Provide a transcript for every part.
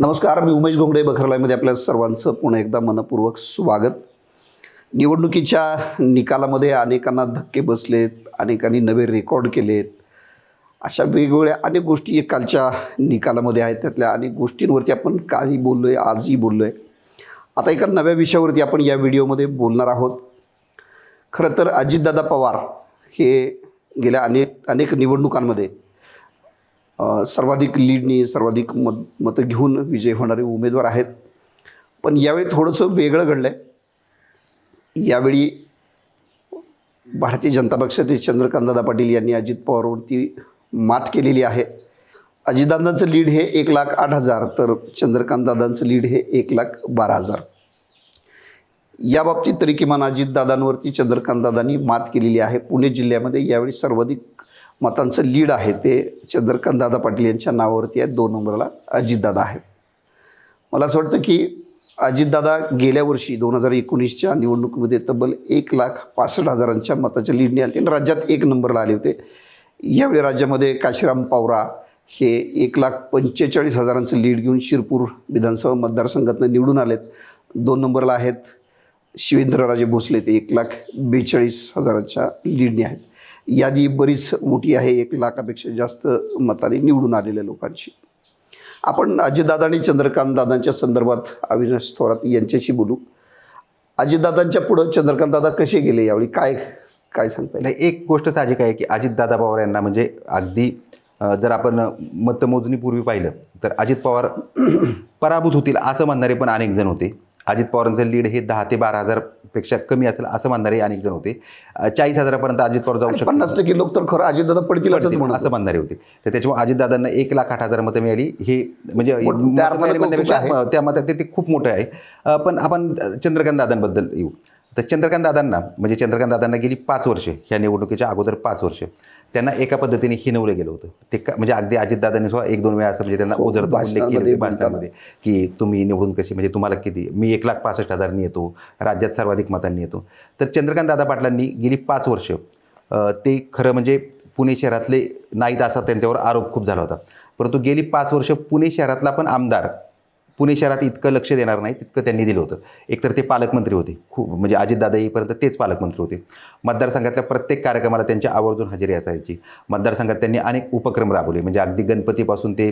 नमस्कार मी उमेश घोंगडे बखरलायमध्ये आपल्या सर्वांचं पुन्हा एकदा मनपूर्वक स्वागत. निवडणुकीच्या निकालामध्ये अनेकांना धक्के बसलेत अनेकांनी नवे रेकॉर्ड केलेत. अशा वेगवेगळ्या अनेक गोष्टी एक कालच्या निकालामध्ये आहेत. त्यातल्या अनेक गोष्टींवरती आपण कालही बोललो आहे आजही बोललो आहे आता एका नव्या विषयावरती आपण या व्हिडिओमध्ये बोलणार आहोत. खरं तर अजितदादा पवार हे गेल्या अनेक अनेक निवडणुकांमध्ये सर्वाधिक लीडनी सर्वाधिक मत मतं घेऊन विजय होणारे उमेदवार आहेत. पण यावेळी थोडंसं वेगळं घडलं आहे यावेळी भारतीय जनता पक्षाचे चंद्रकांतदादा पाटील यांनी अजित पवारवरती मात केलेली आहे. अजितदादांचं लीड हे एक लाख आठ हजार तर चंद्रकांतदादांचं लीड हे एक लाख बारा हजार. या बाबतीत तरी किमान अजितदादांवरती चंद्रकांतदादांनी मात केलेली आहे. पुणे जिल्ह्यामध्ये यावेळी सर्वाधिक मतांचं लीड आहे ते चंद्रकांतदादा पाटील यांच्या नावावरती आहे दोन नंबरला अजितदादा आहे मला असं वाटतं की अजितदादा गेल्या वर्षी दोन हजार एकोणीसच्या निवडणुकीमध्ये तब्बल एक लाख पासष्ट हजारांच्या मताच्या लीडने आले आणि राज्यात एक नंबरला आले होते. यावेळी राज्यामध्ये काशीराम पावरा हे एक लाख पंचेचाळीस हजारांचं लीड घेऊन शिरपूर विधानसभा मतदारसंघातनं निवडून आलेत. दोन नंबरला आहेत. शिवेंद्रराजे भोसले ते एक लाख बेचाळीस हजाराच्या लीडने आहेत. यादी बरीच मोठी आहे. एक लाखापेक्षा जास्त मताने निवडून आलेल्या लोकांची. आपण अजितदादा आणि चंद्रकांत दादांच्या संदर्भात अविनाश थोरात यांच्याशी बोलू. अजितदादांच्या पुढं चंद्रकांत दादा कसे गेले यावेळी? काय काय सांगता येईल? नाही एक गोष्ट साहजिक आहे की अजितदादा पवार यांना म्हणजे अगदी जर आपण मतमोजणीपूर्वी पाहिलं तर अजित पवार पराभूत होतील असं म्हणणारे पण अनेक जण होते. अजित पवारांचं लीड हे दहा ते बारा हजारपेक्षा कमी असेल असं म्हणणारे अनेक जण होते. चाळीस हजारापर्यंत अजित पवार जाऊ शकतात पन्नास टक्के लोक तर खरं अजितदादा पडतील असं म्हणणारे होते. तर त्याच्यामुळे अजितदादांना एक लाख आठ हजार मतं मिळाली. हे म्हणजे त्या मतात ते खूप मोठं आहे. पण आपण चंद्रकांत दादांबद्दल येऊ. तर चंद्रकांत दादांना म्हणजे चंद्रकांत दादांना गेली पाच वर्ष ह्या निवडणुकीच्या अगोदर पाच वर्ष. त्यांना एका पद्धतीने हिनवलं गेलं होतं. ते का म्हणजे अगदी अजितदादांनी सुद्धा एक दोन वेळा असं म्हणजे त्यांना उल्लेख केले भाषणामध्ये की तुम्ही निवडून कशी म्हणजे तुम्हाला किती मी एक लाख पासष्ट हजारनी येतो राज्यात सर्वाधिक मतांनी येतो तर चंद्रकांत दादा पाटलांनी गेली पाच वर्ष ते खरं म्हणजे पुणे शहरातले नाहीत असा त्यांच्यावर आरोप खूप झाला होता. परंतु गेली पाच वर्ष पुणे शहरातला पण आमदार पुणे शहरात इतकं लक्ष देणार नाही तितकं त्यांनी दिलं होतं. एकतर ते पालकमंत्री होते. खूप म्हणजे अजितदादा येईपर्यंत तेच पालकमंत्री होते. मतदारसंघातल्या प्रत्येक कार्यक्रमाला त्यांच्या आवर्जून हजेरी असायची. मतदारसंघात त्यांनी अनेक उपक्रम राबवले. म्हणजे अगदी गणपतीपासून ते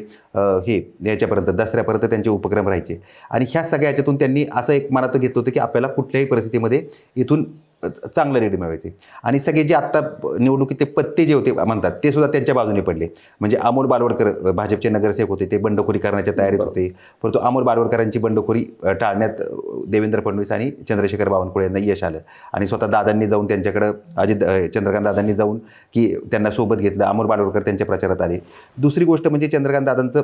हे याच्यापर्यंत दसऱ्यापर्यंत त्यांचे उपक्रम राहायचे. आणि ह्या सगळ्या याच्यातून त्यांनी असं एक मनात घेतलं होतं की आपल्याला कुठल्याही परिस्थितीमध्ये इथून चांगलं लीड मिळवायचे आणि सगळे जे आत्ता निवडणुकीत ते पत्ते जे होते म्हणतात ते सुद्धा त्यांच्या बाजूने पडले. म्हणजे अमोल बालवडकर भाजपचे नगरसेवक होते ते बंडखोरी करण्याच्या तयारीत होते. परंतु अमोल बालवडकरांची बंडखोरी टाळण्यात देवेंद्र फडणवीस आणि चंद्रशेखर बावनकुळे यांना यश आलं. आणि स्वतः दादांनी जाऊन त्यांच्याकडं अजित चंद्रकांत दादांनी जाऊन की त्यांना सोबत घेतलं. अमोल बालवडकर त्यांच्या प्रचारात आले. दुसरी गोष्ट म्हणजे चंद्रकांत दादांचं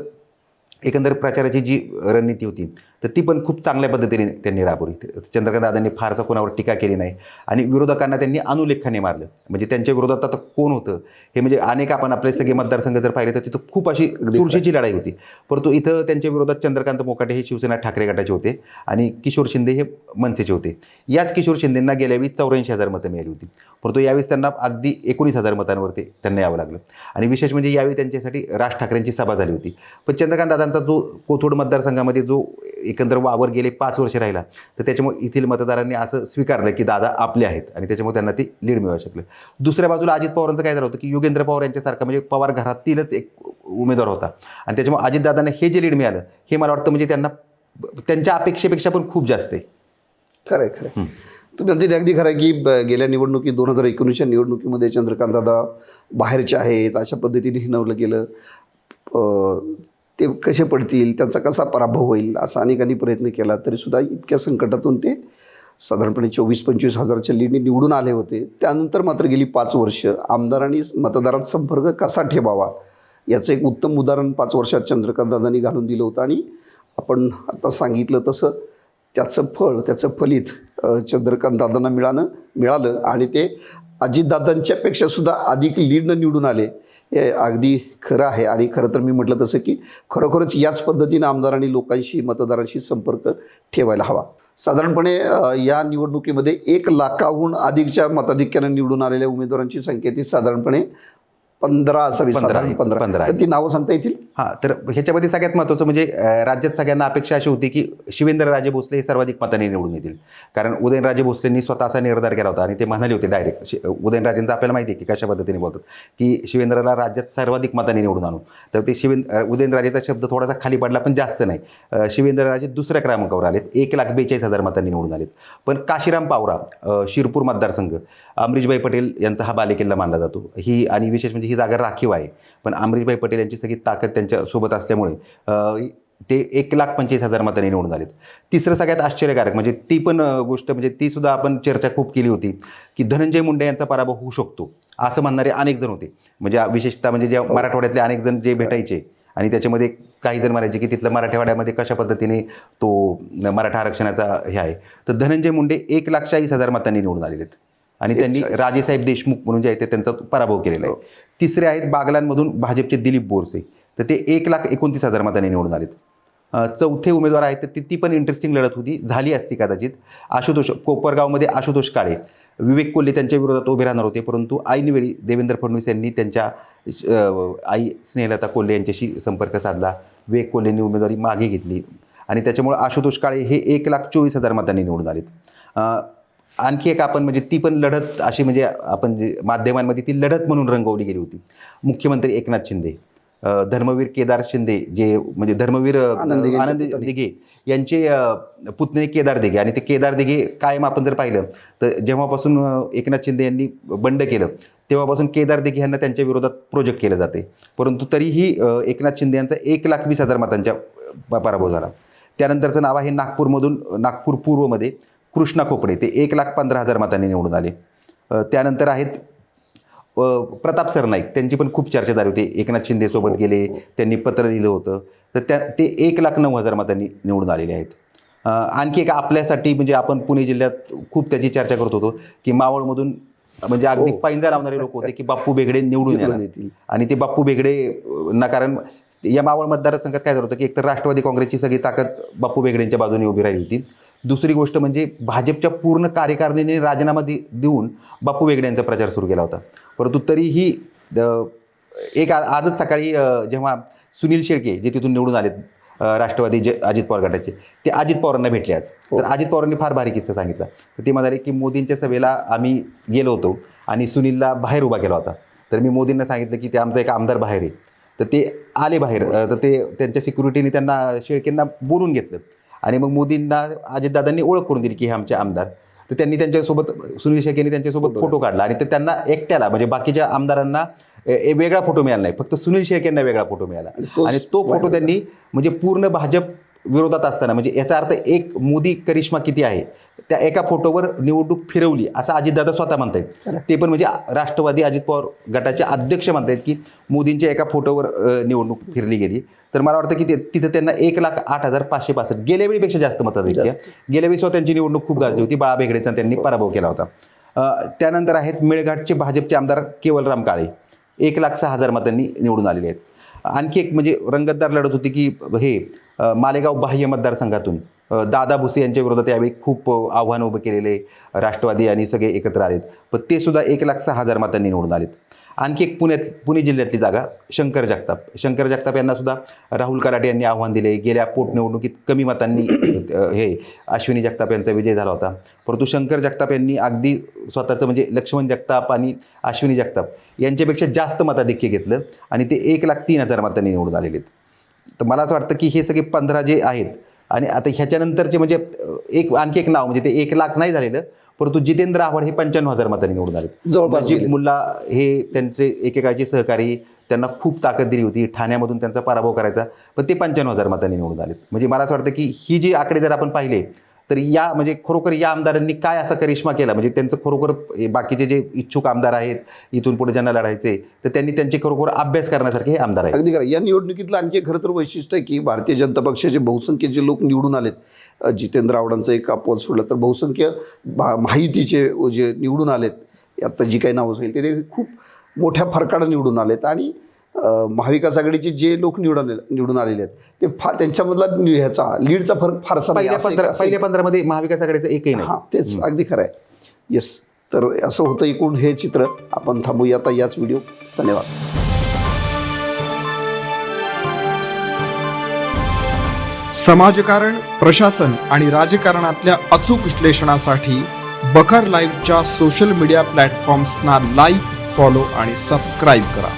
एकंदर प्रचाराची जी रणनीती होती तर ती पण खूप चांगल्या पद्धतीने त्यांनी राबवली. चंद्रकांत दादांनी फारसा कोणावर टीका केली नाही आणि विरोधकांना त्यांनी अनुलेखाने मारलं. म्हणजे त्यांच्या विरोधात आता कोण होतं? हे म्हणजे अनेक आपण आपले सगळे मतदारसंघ जर पाहिले तर तिथं खूप अशी चुरशीची लढाई होती. परंतु इथं त्यांच्या विरोधात चंद्रकांत मोकाटे हे शिवसेना ठाकरे गटाचे होते आणि किशोर शिंदे हे मनसेचे होते. याच किशोर शिंदेंना गेल्यावेळी चौऱ्याऐंशी हजार मतं मिळाली होती. परंतु यावेळेस त्यांना अगदी एकोणीस हजार मतांवरती त्यांना यावं लागलं. आणि विशेष म्हणजे यावेळी त्यांच्यासाठी राज ठाकरेंची सभा झाली होती. पण चंद्रकांत दादांचा जो कोथरूड मतदारसंघामध्ये जो एकंदर वावर गेले पाच वर्ष राहिला तर त्याच्यामुळे येथील मतदारांनी असं स्वीकारलं की दादा आपले आहेत आणि त्याच्यामुळे त्यांना ती लीड मिळू शकलं. दुसऱ्या बाजूला अजित पवारांचं काय झालं होतं की योगेंद्र पवार यांच्यासारखा म्हणजे पवार घरातीलच एक उमेदवार होता. आणि त्याच्यामुळे अजितदादांना हे जे लीड मिळालं हे मला वाटतं म्हणजे त्यांना त्यांच्या अपेक्षेपेक्षा पण खूप जास्त आहे. खरं आहे खरं आहे. तुम्ही म्हणते ते अगदी खरं आहे की गेल्या निवडणुकीत दोन हजार एकोणीसच्या निवडणुकीमध्ये चंद्रकांत दादा बाहेरचे आहेत अशा पद्धतीने हिनवलं गेलं ते कसे पडतील त्यांचा कसा पराभव होईल असा अनेकांनी प्रयत्न केला तरीसुद्धा इतक्या संकटातून ते साधारणपणे चोवीस पंचवीस हजारच्या लीडने निवडून आले होते. त्यानंतर मात्र गेली पाच वर्ष आमदारांनी मतदारात संपर्क कसा ठेवावा याचं एक उत्तम उदाहरण पाच वर्षात चंद्रकांत दादांनी घालून दिलं होतं. आणि आपण आता सांगितलं तसं त्याचं फळ त्याचं फलित चंद्रकांतदादांना चंद्रकांत दादांना मिळालं मिळालं. आणि ते अजितदादांच्यापेक्षासुद्धा अधिक लीडनं निवडून आले. हे अगदी खरं आहे. आणि खरं तर मी म्हटलं तसं की खरोखरच याच पद्धतीनं आमदारांनी लोकांशी मतदारांशी संपर्क ठेवायला हवा. साधारणपणे या निवडणुकीमध्ये एक लाखाहून अधिकच्या मताधिक्यानं निवडून आलेल्या उमेदवारांची संख्या ती साधारणपणे पंधरा असावी. पंधरा पंधरा. ती नावं सांगता येतील? हां तर ह्याच्यामध्ये सगळ्यात महत्त्वाचं म्हणजे राज्यात सगळ्यांना अपेक्षा अशी होती की शिवेंद्रराजे भोसले हे सर्वाधिक मताने निवडून येतील. कारण उदयनराजे भोसलेंनी स्वतः असा निर्धार केला होता आणि ते म्हणाले होते डायरेक्ट शि उदयनराजेंचं आपल्याला माहिती आहे की कशा पद्धतीने बोलतात की शिवेंद्रला राज्यात सर्वाधिक मताने निवडून आणू तर ते शिवेंद्र उदयनराजेचा शब्द थोडासा खाली पडला पण जास्त नाही. शिवेंद्रराजे दुसऱ्या क्रमांकावर आलेत एक लाख बेचाळीस हजार मतांनी निवडून आलेत. पण काशीराम पावरा शिरपूर मतदारसंघ अमरीशभाई पटेल यांचा हा बालेकिल्ला मानला जातो. ही आणि विशेष म्हणजे ही जागा राखीव आहे. पण अमरीशभाई पटेल यांची सगळी ताकद त्यांच्यासोबत असल्यामुळे अं, ते एक लाख पंचवीस हजार मतांनी निवडून आलेत. तिसरं सगळ्यात आश्चर्यकारक म्हणजे ती पण गोष्ट म्हणजे ती सुद्धा आपण चर्चा खूप केली होती की धनंजय मुंडे यांचा पराभव होऊ शकतो असं म्हणणारे अनेक जण होते. म्हणजे विशेषतः म्हणजे जे मराठवाड्यातले अनेक जण जे भेटायचे आणि त्याच्यामध्ये काही जण म्हणायचे की तिथलं मराठवाड्यामध्ये कशा पद्धतीने तो मराठा आरक्षणाचा हे आहे. तर धनंजय मुंडे एक लाख चाळीस हजार मतांनी निवडून आलेले आहेत आणि त्यांनी राजेसाहेब देशमुख म्हणून जे आहे ते त्यांचा पराभव केलेला आहे. तिसरे आहेत बागलांमधून भाजपचे दिलीप बोरसे. तर ते एक लाख एकोणतीस हजार मताने निवडून आलेत. चौथे उमेदवार आहेत तर ती ती पण इंटरेस्टिंग लढत होती. झाली असती कदाचित. आशुतोष कोपरगावमध्ये आशुतोष काळे विवेक कोल्हे त्यांच्या विरोधात उभे राहणार होते परंतु ऐनवेळी देवेंद्र फडणवीस यांनी त्यांच्या आई स्नेहलता कोल्हे यांच्याशी संपर्क साधला. विवेक कोल्हेंनी उमेदवारी मागे घेतली. आणि त्याच्यामुळे आशुतोष काळे हे एक लाख चोवीस हजार मतांनी निवडून आलेत. आणखी एक आपण म्हणजे ती पण लढत अशी म्हणजे आपण जे माध्यमांमध्ये ती लढत म्हणून रंगवली गेली होती. मुख्यमंत्री एकनाथ शिंदे. धर्मवीर केदार शिंदे जे म्हणजे धर्मवीर आनंद. दिघे यांचे पुतणे केदार दिघे आणि ते केदार दिघे कायम आपण जर पाहिलं तर जेव्हापासून एकनाथ शिंदे यांनी बंड केलं तेव्हापासून केदार दिघे यांना त्यांच्या विरोधात प्रोजेक्ट केलं जाते. परंतु तरीही एकनाथ शिंदे यांचा एक लाख वीस हजार मतांच्या प- पराभव झाला. त्यानंतरचं नाव आहे नागपूरमधून नागपूर पूर्वमध्ये कृष्णा खोपडे. ते एक लाख पंधरा हजार मतांनी निवडून आले. त्यानंतर आहेत प्रताप सरनाईक त्यांची पण खूप चर्चा झाली होती. एकनाथ शिंदेसोबत गेले त्यांनी पत्र लिहिलं होतं. तर त्या ते एक लाख नऊ हजार मतांनी निवडून आलेले आहेत. आणखी एक आपल्यासाठी म्हणजे आपण पुणे जिल्ह्यात खूप त्याची चर्चा करत होतो की मावळमधून म्हणजे अगदी हो. पायंजा लावणारे लोक होते की बाप्पू बेगडे निवडून येणार. येतील. आणि ते बाप्पू बेगडे ना कारण या मावळ मतदारसंघात काय झालं होतं की एकतर राष्ट्रवादी काँग्रेसची सगळी ताकद बाप्पू बेगडेंच्या बाजूने उभी राहिली होती. दुसरी गोष्ट म्हणजे भाजपच्या पूर्ण कार्यकारिणीने राजीनामा दे देऊन बाप्पू बेगडे यांचा प्रचार सुरू केला होता. परंतु तरीही एक आजच सकाळी जेव्हा सुनील शेळके जे तिथून निवडून आलेत राष्ट्रवादी जे अजित पवार गटाचे ते अजित पवारांना भेटले आज. हो. तर अजित पवारांनी फार भारी किस्सा सांगितला. तर ते म्हणाले की मोदींच्या सभेला आम्ही गेलो होतो आणि सुनीलला बाहेर उभा केला होता. तर मी मोदींना सांगितलं की ते आमचा एक आमदार बाहेर आहे. तर ते आले बाहेर तर ते त्यांच्या सिक्युरिटीने त्यांना शेळकेंना बोलून घेतलं. आणि मग मोदींना अजितदादांनी ओळख करून दिली की हे आमचे आमदार. तर त्यांनी त्यांच्यासोबत सुनील शेळकेंनी त्यांच्यासोबत फोटो काढला आणि ते त्यांना एकट्याला म्हणजे बाकीच्या आमदारांना वेगळा फोटो मिळाला नाही. फक्त सुनील शेळकेंना वेगळा फोटो मिळाला. आणि तो फोटो त्यांनी म्हणजे पूर्ण भाजप विरोधात असताना म्हणजे याचा अर्थ एक मोदी करिश्मा किती आहे त्या एका फोटोवर निवडणूक फिरवली असं अजितदादा स्वतः म्हणतायत. ते पण म्हणजे राष्ट्रवादी अजित पवार गटाचे अध्यक्ष म्हणतायत की मोदींच्या एका फोटोवर निवडणूक फिरली गेली. तर मला वाटतं की ते तिथं त्यांना एक लाख आठ हजार पाचशे पासष्ट गेल्या वेळीपेक्षा जास्त मताधिक्य गेल्या वेळी स्वतः त्यांची निवडणूक खूप गाजली होती बाळा बेगडेचा त्यांनी पराभव केला होता. त्यानंतर आहेत मेळघाटचे भाजपचे आमदार केवलराम काळे. एक लाख सहा हजार मतांनी निवडून आलेले आहेत. आणखी एक म्हणजे रंगतदार लढत होती की हे मालेगाव बाह्य मतदारसंघातून दादा भुसे यांच्या विरोधात यावेळी खूप आव्हान उभं केलेले राष्ट्रवादी आणि सगळे एकत्र आलेत. पण ते सुद्धा एक लाख सहा हजार मतांनी निवडून आलेत. आणखी एक पुण्यात पुणे जिल्ह्यातली जागा शंकर जगताप. शंकर जगताप यांना सुद्धा राहुल कराटे यांनी आव्हान दिले. गेल्या पोटनिवडणुकीत कमी मतांनी हे अश्विनी जगताप यांचा विजय झाला होता. परंतु शंकर जगताप यांनी अगदी स्वतःचं म्हणजे लक्ष्मण जगताप आणि अश्विनी जगताप यांच्यापेक्षा जास्त मताधिक्य घेतलं आणि ते एक लाख तीन हजार मतांनी निवडून आलेले आहेत. तर मला असं वाटतं की हे सगळे पंधरा जे आहेत आणि आता ह्याच्यानंतरचे म्हणजे एक आणखी एक नाव म्हणजे ते एक लाख नाही झालेलं परंतु जितेंद्र आव्हाड हे पंच्याण्णव हजार मतांनी निवडून आले जवळपास गेले. मुल्ला हे त्यांचे एकेकाळचे सहकारी त्यांना खूप ताकद दिली होती ठाण्यामधून त्यांचा पराभव करायचा पण ते पंच्याण्णव हजार मतांनी निवडून आलेत म्हणजे मला असं वाटतं की ही जी आकडे जर आपण पाहिले तर या म्हणजे खरोखर या आमदारांनी काय असा करिश्मा केला? म्हणजे त्यांचं खरोखर बाकीचे जे इच्छुक आमदार आहेत इथून पुढे ज्यांना लढायचे तर त्यांनी त्यांचे खरोखर अभ्यास करण्यासारखे हे आमदार आहेत. अगदी खरं. या निवडणुकीतलं आणखी खरं तर वैशिष्ट्य आहे की भारतीय जनता पक्षाचे बहुसंख्य जे लोक निवडून आलेत. जितेंद्र आव्हाडांचं एक अपवाद सोडलं तर बहुसंख्य भा जे निवडून आलेत आता जी काही नावं होईल ते खूप मोठ्या फरकानं निवडून आलेत. आणि महाविकास आघाडीचे जे लोक निवडून निवडून आलेले आहेत ते फा त्यांच्यामधला ह्याचा लीडचा फरक फारसा नाही. पहिल्या पंधरा पहिल्या पंधरामध्ये महाविकास आघाडीचं एकही नाही. हां तेच अगदी खरं आहे. येस तर असं होतं एकूण हे चित्र. आपण थांबूया आता याच व्हिडिओ धन्यवाद. समाजकारण प्रशासन आणि राजकारणातल्या अचूक विश्लेषणासाठी बखर लाईव्हच्या सोशल मीडिया प्लॅटफॉर्म्सना लाईक फॉलो आणि सबस्क्राईब करा.